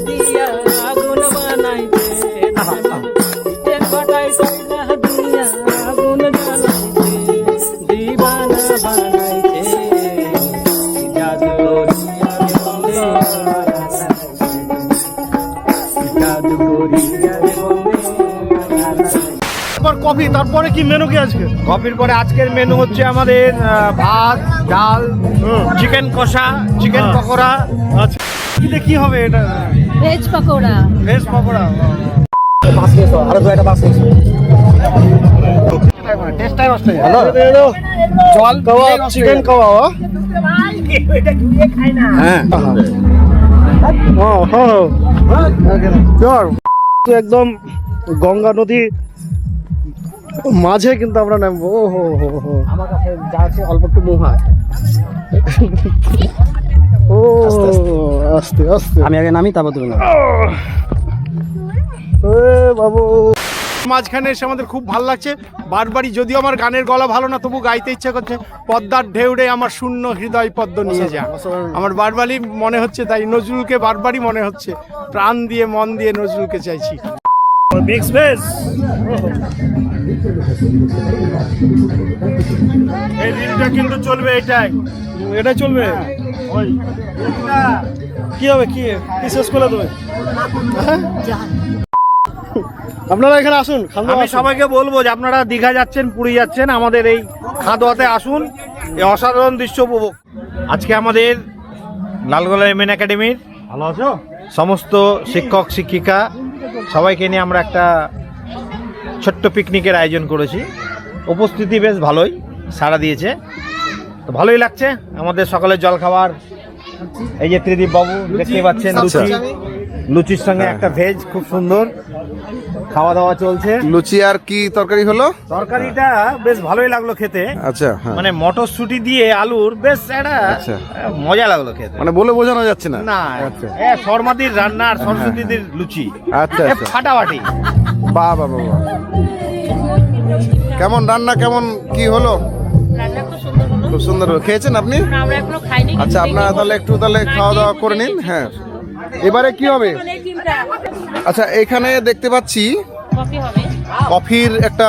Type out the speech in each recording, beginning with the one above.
দিয়া আগুন বানাইছে চিকেন কটাই কইলা দিয়া আগুন জ্বালাইছে দিবানা বানাইছে জাদু করিয়া বন্দে জাদু করিয়া বন্দে তারপর কফি তারপরে কি মেনু কি আজকে? কফির পরে আজকের মেনু হচ্ছে আমাদের ভাত ডাল চিকেন কষা চিকেন হ্যাঁ। পকোড়া। আচ্ছা। কি হবে এটা? ভেজ পকোড়া ভেজ পকোড়া জল কাবাব চিকেন কাবাব হ্যাঁ। ও হো Sure. তো একদম গঙ্গা নদী মাঝে কিন্তু আমরা নামবো। ও হো হো হো। আমার কাছে যা আছে অল্প একটু মোহা ও আস্তে আস্তে। আমি আগে নামি তারপর তুমি বাবু। মাঝখানে এসে আমাদের খুব ভালো লাগছে। বারবারই যদিও আমার গানের গলা ভালো না তবু গাইতে ইচ্ছা করছে। পদ্মার ঢেউড়ে আমার শূন্য হৃদয় পদ্ম নিয়ে যা। আমার বারবারই মনে হচ্ছে তাই নজরুলকে বারবারই মনে হচ্ছে। প্রাণ দিয়ে মন দিয়ে নজরুলকে চাইছি। স্পেস এই রিলটা কিন্তু চলবে এটাই। এটা চলবে? কি হবে? কি? কি শেষ করে দেবে হ্যাঁ? আপনারা এখানে আসুন আমি সবাইকে বলব যে আপনারা দীঘা যাচ্ছেন পুরী যাচ্ছেন আমাদের এই খাদোয়াতে আসুন। এই অসাধারণ দৃশ্য উপভোগ। আজকে আমাদের লালগোলা এমএন একাডেমির ভালো আছো? সমস্ত শিক্ষক শিক্ষিকা সবাইকে নিয়ে আমরা একটা ছোট্ট পিকনিকের আয়োজন করেছি। উপস্থিতি বেশ ভালোই সাড়া দিয়েছে। তো ভালোই লাগছে আমাদের সকালের জল খাবার এই যে ত্রিদীপ বাবু দেখতে পাচ্ছেন লুচি লুচির সঙ্গে একটা ভেজ খুব সুন্দর। খাওয়া দাওয়া চলছে। লুচি আর কি তরকারি হলো? তরকারিটা বেশ ভালোই লাগল খেতে। আচ্ছা হ্যাঁ। মানে মটরশুটি দিয়ে আলুর বেশ একটা আচ্ছা। মজা লাগল খেতে। মানে বলে বোঝানো যাচ্ছে না। না আচ্ছা। শর্মাদির রান্না আর সরস্বতীদের লুচি। আচ্ছা, আচ্ছা। ফাটাফাটি। বাহ বাহ বাহ। কেমন রান্না কেমন কি হলো? খুব সুন্দর। খেয়েছেন আপনি? আচ্ছা আপনারা তাহলে একটু তাহলে খাওয়া দাওয়া করে নিন হ্যাঁ। এবারে কি হবে? আচ্ছা এখানে দেখতে পাচ্ছি কফির একটা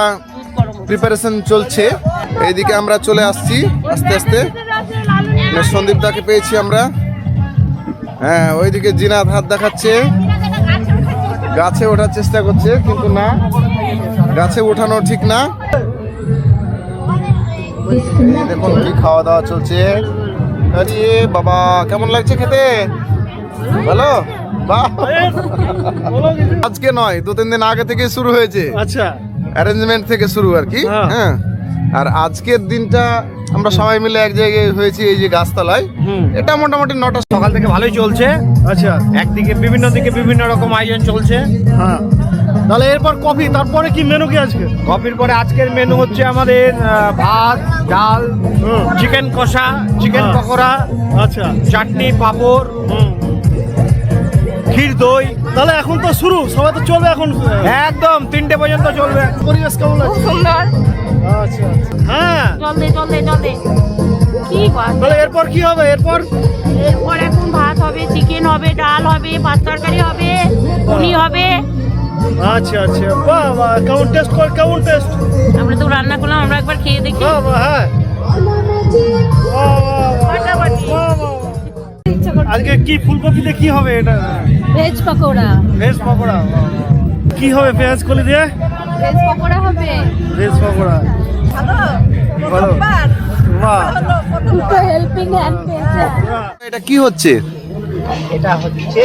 প্রিপারেশন চলছে। এইদিকে আমরা চলে আসছি আস্তে আস্তে। মানে সন্দীপ দাকে পেয়েছি আমরা। হ্যাঁ ওইদিকে জিনাত হাত দেখাচ্ছে। গাছে ওঠার চেষ্টা করছে কিন্তু না। গাছে ওঠানো ঠিক না। দেখুন কি খাওয়া দাওয়া চলছে। আরে বাবা কেমন লাগছে খেতে? ভালো? বাহ। আজকে নয় দু তিন দিন আগে থেকে শুরু হয়েছে। আচ্ছা। অ্যারেঞ্জমেন্ট থেকে শুরু আর কি হ্যাঁ। আর আজকের দিনটা আমরা সবাই মিলে এক জায়গায় হয়েছি এই যে গাছতলায়। হুম। এটা মোটামুটি নটা সকাল থেকে ভালোই চলছে। আচ্ছা। একদিকে বিভিন্ন দিকে বিভিন্ন রকম আয়োজন চলছে। হ্যাঁ। তাহলে এরপর কফি তারপরে কি মেনু কি আজকে? কফির পরে আজকের মেনু হচ্ছে আমাদের ভাত ডাল চিকেন কষা চিকেন হ্যাঁ। পকোড়া আচ্ছা। চাটনি পাঁপড় হুম। ক্ষীর দই। তাহলে এখন তো শুরু সবাই তো চলবে এখন। একদম তিনটে পর্যন্ত চলবে। পরিবেশ কেমন সুন্দর। আচ্ছা আচ্ছা। হ্যাঁ। জল দে জল দে জল দে কি বাত এরপর কি হবে? এরপর? এরপর এখন ভাত হবে চিকেন হবে ডাল হবে ভাত তরকারি হবে পনির হবে। আচ্ছা আচ্ছা। বাহ বাহ। কেমন টেস্ট কর কেমন টেস্ট আমরা তো রান্না করলাম আমরা একবার খেয়ে দেখি। বাহ বাহ হ্যাঁ। বাহ, বাহ, বাহ, ফাটাফাটি। বাহ, বাহ, বাহ। আজকে কি ফুলকপিতে কি হবে এটা? ভেজ পকোড়া। ভেজ পকোড়া কি হবে পেঁয়াজ কলি দিয়ে? ভেজ পকোড়া হবে? ভেজ পকোড়া। ভালো? হেল্পিং হ্যান্ড এটা কি হচ্ছে? এটা হচ্ছে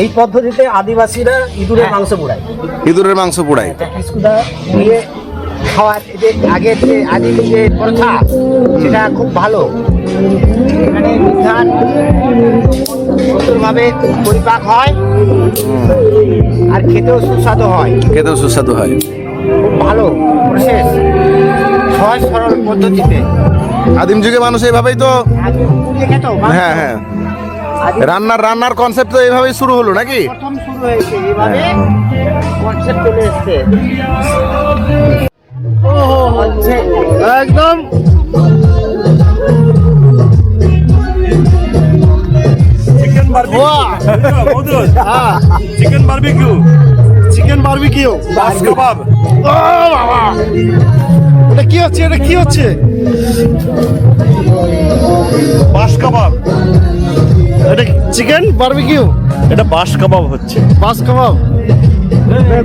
এই পদ্ধতিতে আদিবাসীরা ইঁদুরের মাংস পোড়ায়। ইঁদুরের মাংস দিয়ে খাওয়ার যে আগের যে আদিম যে প্রথা সেটা খুব ভালো। এখানে বিধান সুন্দরভাবে পরিপাক হয় আর খেতেও সুস্বাদু হয়। খেতেও সুস্বাদু হয়। খুব ভালো প্রসেস সহজ সরল পদ্ধতিতে। আদিম যুগে মানুষ এইভাবেই তো। হ্যাঁ হ্যাঁ। রান্নার রান্নার কনসেপ্ট তো এইভাবেই শুরু হলো নাকি? প্রথম শুরু হয়েছে এভাবে কনসেপ্ট চলে এসছে। হচ্ছে একদম chicken chicken barbecue chicken barbecue বাস কাবাব ও বাবা। এটা কি হচ্ছে? এটা কি হচ্ছে? বাস কাবাব এটা চিকেন বারবিকিউ এটা বাস কাবাব হচ্ছে। বাস কাবাব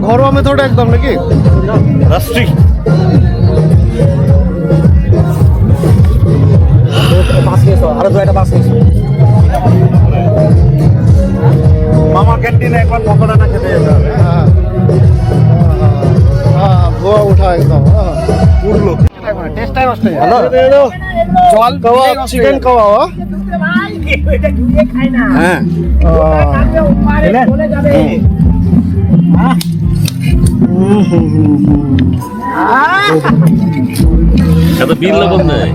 ঘরোয়া মেথড একদম নাকি? রাষ্ট্রিক। মামা ক্যান্টিনে একবার পকোড়াটা খেতে যেতে হবে। হ্যাঁ হ্যাঁ গোয়া উঠা একদম উঠল টেস্টটাই নষ্ট হয়ে। জল চিকেন কাবাব হ্যাঁ এত বিল লবণ দেয়?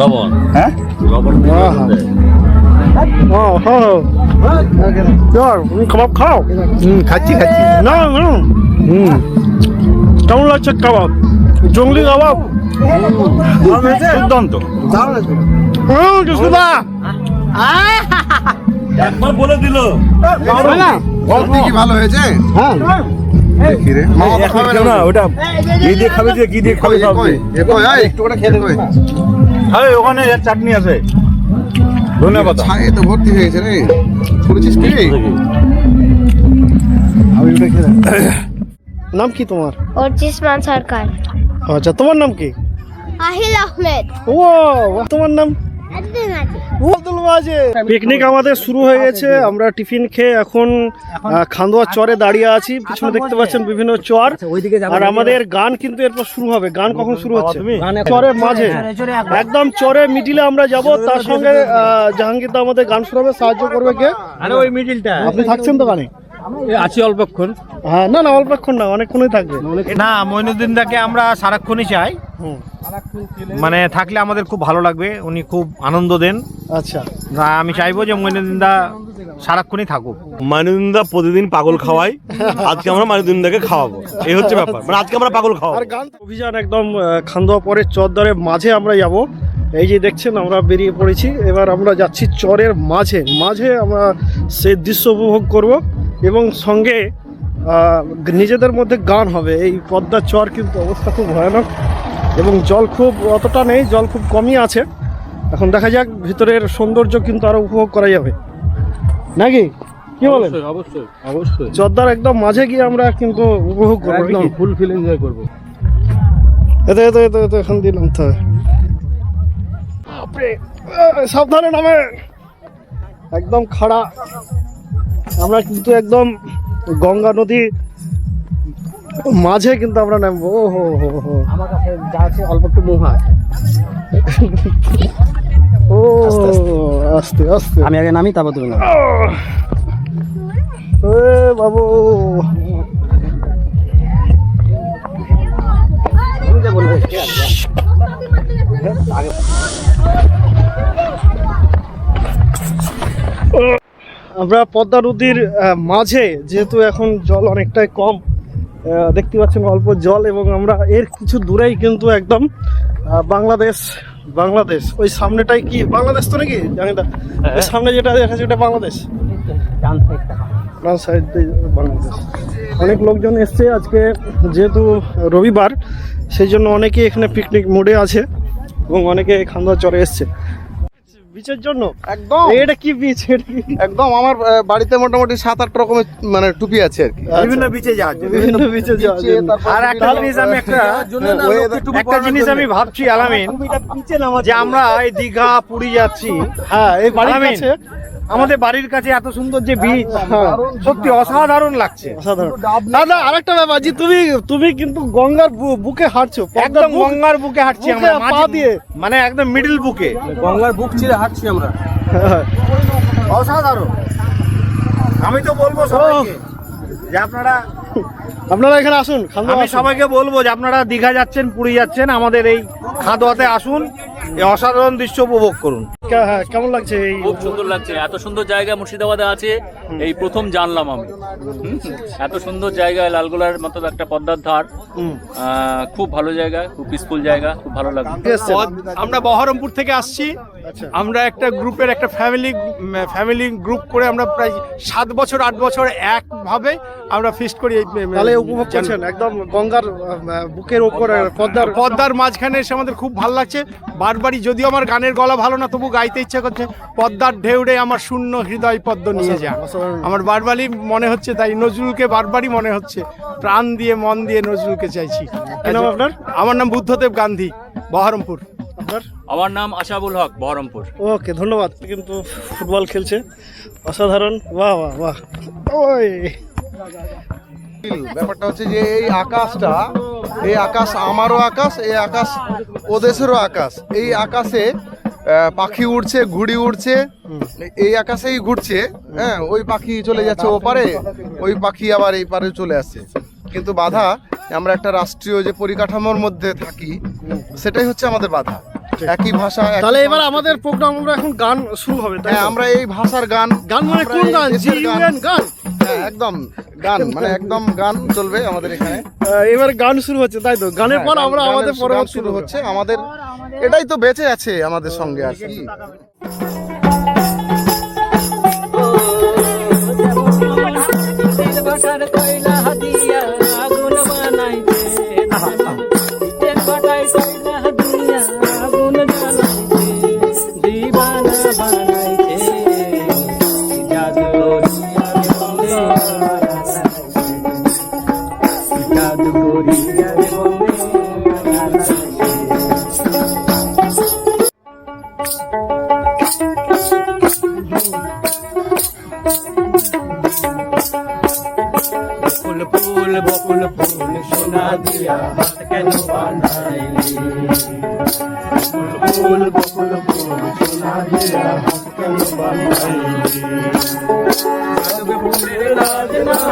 লবণ? হ্যাঁ? লবণ দেয়। কাবাব খাও হুম খাচ্ছি খাচ্ছি না না হুম কেমন লাগছে কাবাব জঙ্গলি কাবাব দুর্দান্ত হুম একবার বলে দিল ভালো হয়েছে হ্যাঁ ওখানে এর চাটনি আছে ধন্যবাদ। ছায়ে তো ভর্তি হয়ে গেছে রে। করেছিস কি নাম কি তোমার? অর্চিসমান সরকার। আচ্ছা তোমার নাম কি? আহিল আহমেদ। ও তোমার নাম? পিকনিক আমাদের শুরু হয়ে গেছে আমরা টিফিন খেয়ে এখন আহ, খান্দোয়ার চরে দাঁড়িয়ে আছি পিছনে দেখতে পাচ্ছেন বিভিন্ন চর। আর আমাদের গান কিন্তু এরপর শুরু হবে। গান কখন শুরু হচ্ছে? চরের মাঝে। একদম চরে মিডিলে আমরা যাব তার সঙ্গে আহ, জাহাঙ্গীর দা আমাদের গান শুরু হবে সাহায্য করবে কে? আরে ওই মিডিলটা। আপনি থাকছেন তো গানে? আছি অল্পক্ষণ। হ্যাঁ না না অল্পক্ষণ না অনেকক্ষণই থাকবে। না মইনুদ্দিন দাকে আমরা সারাক্ষণই চাই। মানে থাকলে আমাদের খুব ভালো লাগবে উনি খুব আনন্দ দেন। আচ্ছা। আমি চাইব যে মইনুদ্দিন সারাক্ষণই থাকুক। মানিন্দা প্রতিদিন পাগল খাওয়াই আজকে আমরা মানিন্দা খাওয়াবো। এই হচ্ছে ব্যাপার। মানে আজকে আমরা পাগল খাওয়াবো। আর গান অভিযান একদম খান্দোয়া পরে চরদারের মাঝে আমরা যাব। এই যে দেখছেন আমরা বেরিয়ে পড়েছি। এবার আমরা যাচ্ছি চরের মাঝে। মাঝে আমরা সেই দৃশ্য উপভোগ করব এবং সঙ্গে নিজেদের মধ্যে গান হবে। এই পদ্মা চর কিন্তু অবস্থা খুব ভয়ানক। এবং জল খুব অতটা নেই জল খুব কমই আছে। এখন দেখা যাক ভিতরের সৌন্দর্য কিন্তু আরও উপভোগ করা যাবে। নাকি? কি বলেন? অবশ্যই অবশ্যই একদম মাঝে গিয়ে আমরা কিন্তু উপভোগ করব? ফুল ফিল এনজয় করব। এতো এতো এতো এতো এখান দিয়ে নামতে হবে। সাবধানে নামে। একদম খাড়া। আমরা কিন্তু একদম গঙ্গা নদী মাঝে কিন্তু আমরা নামবো ও হো হো হো। আমার কাছে যা আছে অল্প একটু মোহা ও আস্তে আস্তে। আমি আগে নামি তারপর তুমি। এ বাবু। আমরা পদ্মা নদীর মাঝে যেহেতু এখন জল অনেকটাই কম দেখতে পাচ্ছেন অল্প জল এবং আমরা এর কিছু দূরেই কিন্তু একদম বাংলাদেশ বাংলাদেশ। ওই সামনেটাই কি বাংলাদেশ তো নাকি? জানি না। ওই সামনে যেটা দেখা যাচ্ছে ওটা বাংলাদেশ? ডান সাইড বাংলাদেশ। অনেক লোকজন এসছে আজকে যেহেতু রবিবার সেই জন্য অনেকে এখানে পিকনিক মোডে আছে এবং অনেকে খান্দা চরে এসছে। বিচের জন্য? একদম। এটা কি বিচ একদম আমার বাড়িতে মোটামুটি সাত আট রকমের মানে টুপি আছে আর কি। বিভিন্ন বিচে যাওয়ার। বিভিন্ন বিচে যাওয়ার আর একটা জিনিস আমি একটা একটা জিনিস আমি ভাবছি আলামিন যে আমরা এই দীঘা পুরী যাচ্ছি। হ্যাঁ এই বাড়ির কাছে আমাদের বাড়ির কাছে এত সুন্দর যে হ্যাঁ। সত্যি অসাধারণ লাগছে। অসাধারণ। দাদা আরেকটা ব্যাপার যে তুমি তুমি কিন্তু গঙ্গার বুকে হাঁটছো একদম গঙ্গার বুকে হাঁটছি আমরা পা দিয়ে। মানে একদম মিডল বুকে। গঙ্গার বুক চিরে হাঁটছি আমরা। অসাধারণ। আমি তো বলব সবাইকে যে আপনারা আপনারা এখানে আসুন আমি সবাইকে বলব যে আপনারা দীঘা যাচ্ছেন পুরী যাচ্ছেন আমাদের এই খাদোয়াতে আসুন। অসাধারণ দৃশ্য উপভোগ করুন। হ্যাঁ, কেমন লাগছে এই খুব সুন্দর লাগছে। এত সুন্দর জায়গা মুর্শিদাবাদে আছে এই প্রথম জানলাম আমি। এত সুন্দর জায়গা লালগোলার মতো একটা পদ্মার ধার। হুম। আহ, খুব ভালো জায়গা খুব পিসফুল জায়গা খুব ভালো লাগছে আমরা বহরমপুর থেকে আসছি। আমরা একটা গ্রুপের একটা ফ্যামিলি ফ্যামিলি গ্রুপ করে আমরা প্রায় সাত বছর আট বছর একভাবে আমরা ফিস্ট করি তাহলে উপভোগ করছেন? একদম গঙ্গার বুকের ওপরে পদ্মার পদ্মার মাঝখানে এসে আমাদের খুব ভালো লাগছে। বারবারই যদিও আমার গানের গলা ভালো না তবু গাইতে ইচ্ছা করছে। পদ্মার ঢেউড়ে আমার শূন্য হৃদয় পদ্ম নিয়ে যা। আমার বারবারই মনে হচ্ছে তাই নজরুলকে বারবারই মনে হচ্ছে। প্রাণ দিয়ে মন দিয়ে নজরুলকে চাইছি। আপনার? আমার নাম বুদ্ধদেব গান্ধী বহরমপুর। আপনার? আমার নাম আশাবুল হক বহরমপুর। ওকে ধন্যবাদ। কিন্তু ফুটবল খেলছে। অসাধারণ। বাহ বাহ বাহ। ওই। ব্যাপারটা হচ্ছে যে এই আকাশটা এই আকাশ আমারও আকাশ এই আকাশ ওদেশেরও আকাশ। এই আকাশে পাখি উড়ছে ঘুড়ি উড়ছে এই আকাশেই ঘুরছে হ্যাঁ ওই পাখি চলে যাচ্ছে ওপারে ওই পাখি আবার এই পারে চলে আসছে। কিন্তু বাধা আমরা একটা রাষ্ট্রীয় যে পরিকাঠামোর মধ্যে থাকি সেটাই হচ্ছে আমাদের বাধা একই ভাষা তাহলে এবার আমাদের প্রোগ্রাম আমরা এখন গান শুরু হবে তাই হ্যাঁ আমরা এই ভাষার গান গান মানে কোন গান গান হ্যাঁ একদম গান মানে একদম গান চলবে আমাদের এখানে এবার গান শুরু হচ্ছে তাই তো গানের পর হ্যাঁ, আমরা আমাদের পরবর্তী শুরু হচ্ছে আমাদের এটাই তো বেঁচে আছে আমাদের সঙ্গে আর কি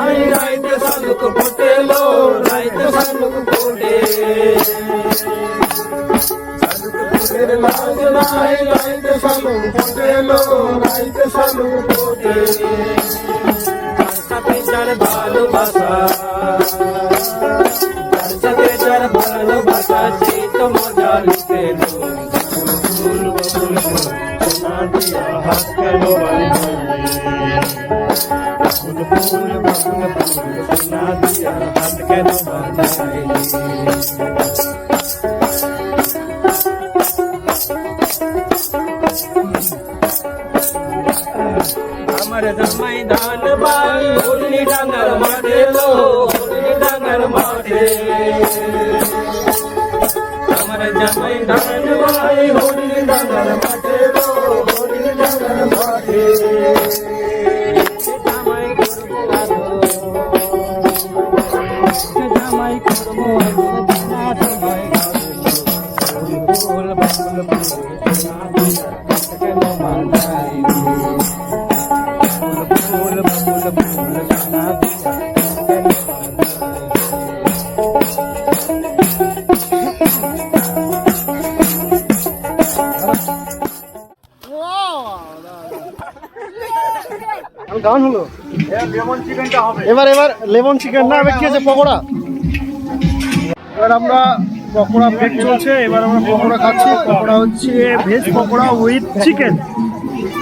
సాయి రైతు సలుకు పొట్టేలో రైతు సలుకు పొట్టే సలుకు పొట్టేల సాయి రైతు సలుకు పొట్టేలో రైతు సలుకు పొట్టే અમર સમયદાન બાઈ ઓલી ડાંગર માટે গান হলো এবার এবার লেমন চিকেন না এবার কি আছে পকোড়া? এবার আমরা পকোড়া ব্রেক চলছে এবার আমরা পকোড়া খাচ্ছি। পকোড়া হচ্ছে ভেজ পকোড়া উইথ চিকেন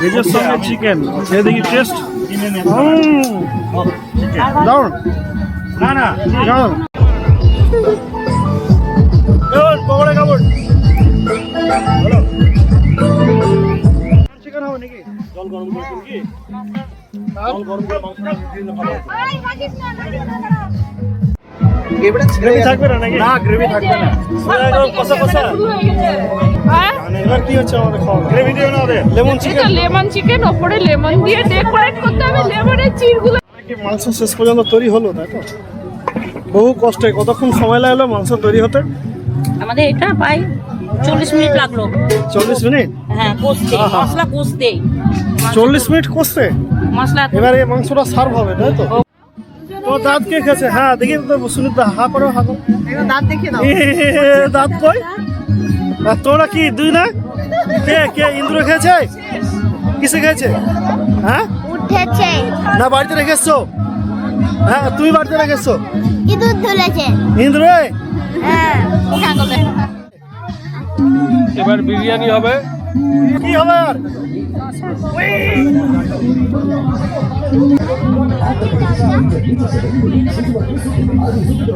ভেজের সঙ্গে চিকেন খেয়ে দেখি টেস্ট দারুণ না না। দারুণ পকোড়া কাপড় চিকেন হবে নাকি? জল গরম করে কি? জল গরম করে মাংস গ্রেভি থাকবে না নাকি? না গ্রেভি থাকবে না। কষা কষা। এবার কি হচ্ছে আমাদের খাওয়া? গ্রেভি দিও না ওদের লেমন চিকেন। লেমন চিকেন ওপরে লেমন দিয়ে ডেকোরেট করতে হবে। লেমনের চিরগুলো কি মাংস শেষ পর্যন্ত তৈরি হলো তাই তো? বহু কষ্টে কতক্ষণ সময় লাগল মাংস তৈরি হতে? আমাদের এটা প্রায় চল্লিশ মিনিট লাগল। চল্লিশ মিনিট? হ্যাঁ কষতে। মশলা কষতে। চল্লিশ মিনিট কষতে? মশলা এবারে এই মাংসটা সার্ভ হবে তাই তো? তো দাঁত কে খেয়েছে? হ্যাঁ দেখি তো সুনীত দা হা করো হা করো। দাঁত দেখে দাঁত কই? আর তোরা কি দুই না? কে কে ইন্দ্র খেয়েছে? কিসে খেয়েছে? হ্যাঁ? উঠেছে। না বাড়িতে রেখেছো হ্যাঁ তুমি বাড়িতে রেখেছো ইঁদুর ধুলেছে ইন্দ্র? হ্যাঁ এবার বিরিয়ানি হবে। কি হবে আর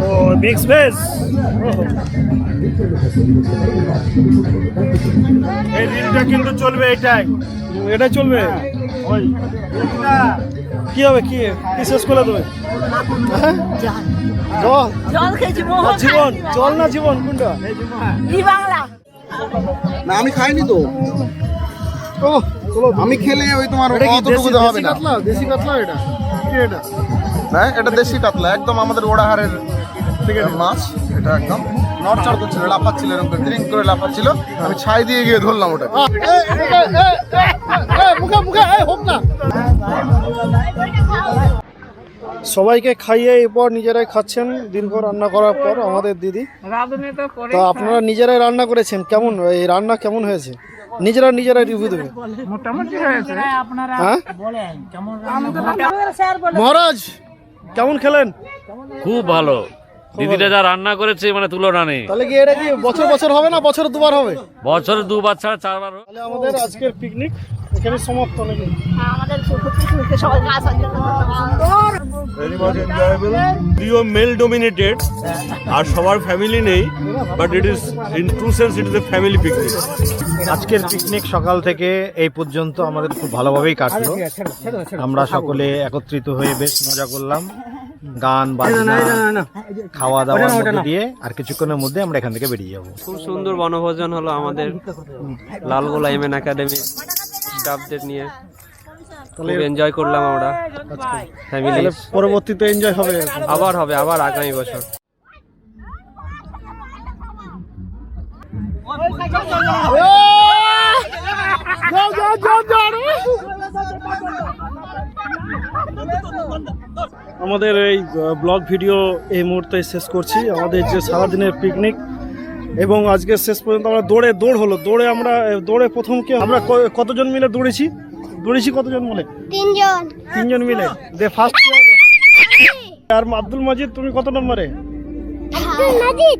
ও মিক্স ভেজ এই রিলটা কিন্তু চলবে এটাই। এটা চলবে? ওই কি হবে? কি? কি শেষ করলে তুমি? হ্যাঁ? জল। জল? খেয়েছি জীবন। জল না জীবন? কোনটা? বাংলা। না আমি খাইনি তো। ও চলো আমি খেলে ওই তোমার অতটুকু হবে দেশি না। কাতলা? দেশি কাতলা এটা? কি এটা? হ্যাঁ এটা দেশি কাতলা একদম আমাদের ওড়াহারের মাছ এটা একদম। নড়চড় করছিল লাফাচ্ছিল এরকম করে ড্রিঙ্ক করে লাফাচ্ছিল। আমি ছাই দিয়ে গিয়ে ধরলাম ওটা আহ, এ, এ, এ, এ, এ, এ, মুখে মুখে হোক না। সবাইকে খাইয়ে এরপর নিজেরাই খাচ্ছেন দীর্ঘ রান্না করার পর আমাদের দিদি। তো আপনারা নিজেরাই রান্না করেছেন? কেমন? এই রান্না কেমন হয়েছে? নিজেরা নিজেরা রিভিউ দেবে হ্যাঁ? মহারাজ কেমন খেলেন? খুব ভালো। দিদিটা যা রান্না করেছে মানে তুলনা নেই। তাহলে কি এটা কি বছর বছর হবে না বছরে দুবার হবে? বছরে দুবার ছাড়া চারবার তাহলে আমাদের আজকের পিকনিক এখানে সমাপ্ত নাকি ভেরি মাচ এনজয়েবল যদিও মেল ডোমিনেটেড আর সবার ফ্যামিলি নেই but it is in true sense it is a family picnic আজকের পিকনিক সকাল থেকে এই পর্যন্ত আমাদের খুব ভালোভাবেই কাটলো। আমরা সকলে একত্রিত হয়ে বেশ মজা করলাম। গান বাজনা খাওয়া দাওয়ার মধ্যে দিয়ে আর কিছুক্ষণের মধ্যে আমরা এখান থেকে বেরিয়ে যাব খুব সুন্দর বনভোজন হলো আমাদের লালগোলা এমএন একাডেমি স্টাফদের নিয়ে খুব এনজয় করলাম আমরা ফ্যামিলি পরবর্তীতে এনজয় হবে আবার হবে আবার আগামী বছর আমাদের এই ব্লগ ভিডিও এই মুহূর্তে শেষ করছি। আমাদের যে সারাদিনের পিকনিক এবং আজকে শেষ পর্যন্ত আমরা দৌড়ে দৌড় হলো। দৌড়ে আমরা দৌড়ে প্রথম কে আমরা কতজন মিলে দৌড়েছি? দৌড়েছি কতজন মিলে? তিনজন। তিনজন মিলে। দে ফার্স্ট আর আব্দুল মাজিদ তুমি কত নম্বরে? আব্দুল মাজিদ।